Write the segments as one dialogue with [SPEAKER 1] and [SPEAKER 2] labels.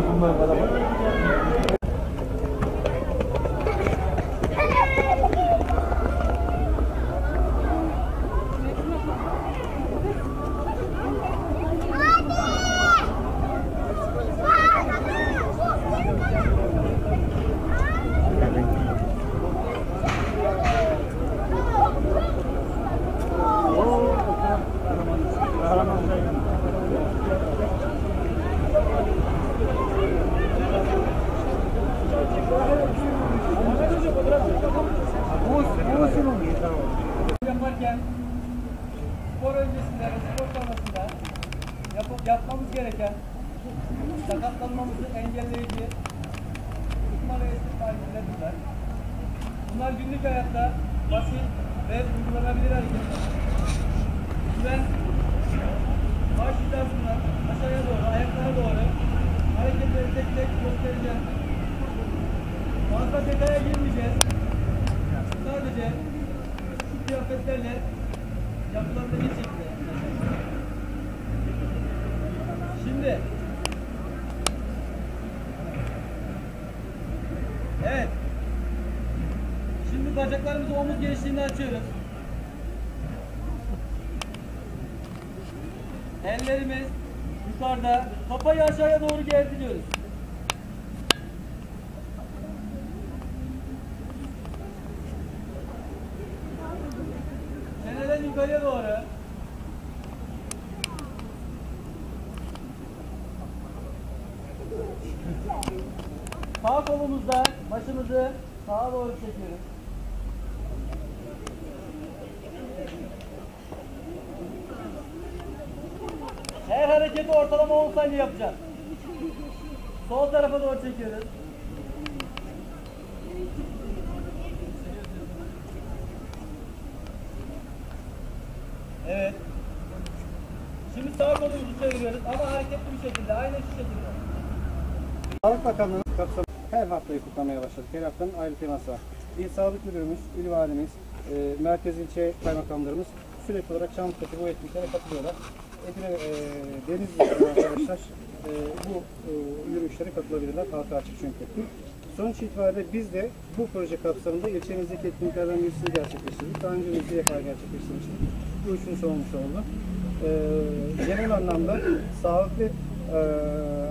[SPEAKER 1] 嗯。Spor öncesinde ve spor sonrasında yapıp yapmamız gereken sakatlanmamızı engelleyici tutma ve esnetme hareketlerdir. Bunlar günlük hayatta basit ve uygulanabilir hareketler. Ben baş hizasından aşağıya doğru, ayaklara doğru hareketleri tek tek göstereceğim. Fazla detaya girmeyeceğiz. Sadece şu kıyafetlerle. Şimdi Evet. Şimdi bacaklarımızı omuz genişliğinde açıyoruz. Ellerimiz yukarıda, kafayı aşağıya doğru gezdiriyoruz. Yukarıya doğru. Sağ kolumuzda başımızı sağa doğru çekiyoruz. Her hareketi ortalama 10 saniye yapacağız. Sol tarafa doğru çekiyoruz. Evet. Şimdi sağ kolumuzu çeviriyoruz ama hareketli bir şekilde, aynı şu şekilde.
[SPEAKER 2] Sağlık Bakanlığı'nın kapsamı her haftayı kutlamaya başladık. Her haftanın ayrı teması var. İl Sağlık Müdürümüz, İl Valimiz, e, Merkez İlçe Kaymakamlarımız sürekli olarak Çamlık'taki bu etkinliklere katılıyorlar. Edirne, e, Denizli arkadaşlar e, bu e, yürüyüşlere katılabilirler. Halka açık çünkü. Sonuç itibariyle biz de bu proje kapsamında ilçemizdeki etkinliklerden birisini gerçekleştirdik. Daha önce bir defa gerçekleştirmiştik. Bu üçüncüsü olmuş oldu. E, genel anlamda sağlıklı e,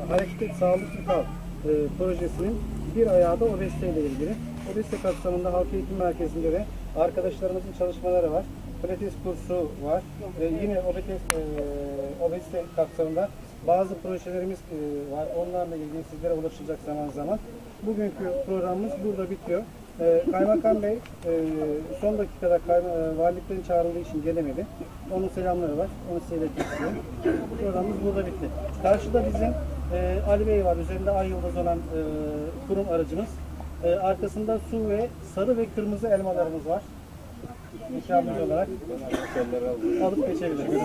[SPEAKER 2] hareket sağlıklı kal e, projesinin bir ayağı da obezite ile ilgili. Obezite kapsamında halk eğitim merkezinde de arkadaşlarımızın çalışmaları var. Pilates kursu var. E, yine obezite, e, obezite kapsamında bazı projelerimiz e, var. Onlarla ilgili sizlere ulaşılacak zaman zaman. Bugünkü programımız burada bitiyor. E, Kaymakam Bey e, son dakikada kayma, e, valiliklerin çağrıldığı için gelemedi. Onun selamları var. Onu size iletmek istiyorum. Programımız burada bitti. Karşıda bizim e, Ali Bey var. Üzerinde ay yıldız olan e, kurum aracımız. E, arkasında su ve sarı ve kırmızı elmalarımız var. İkramımız olarak alıp geçebiliriz.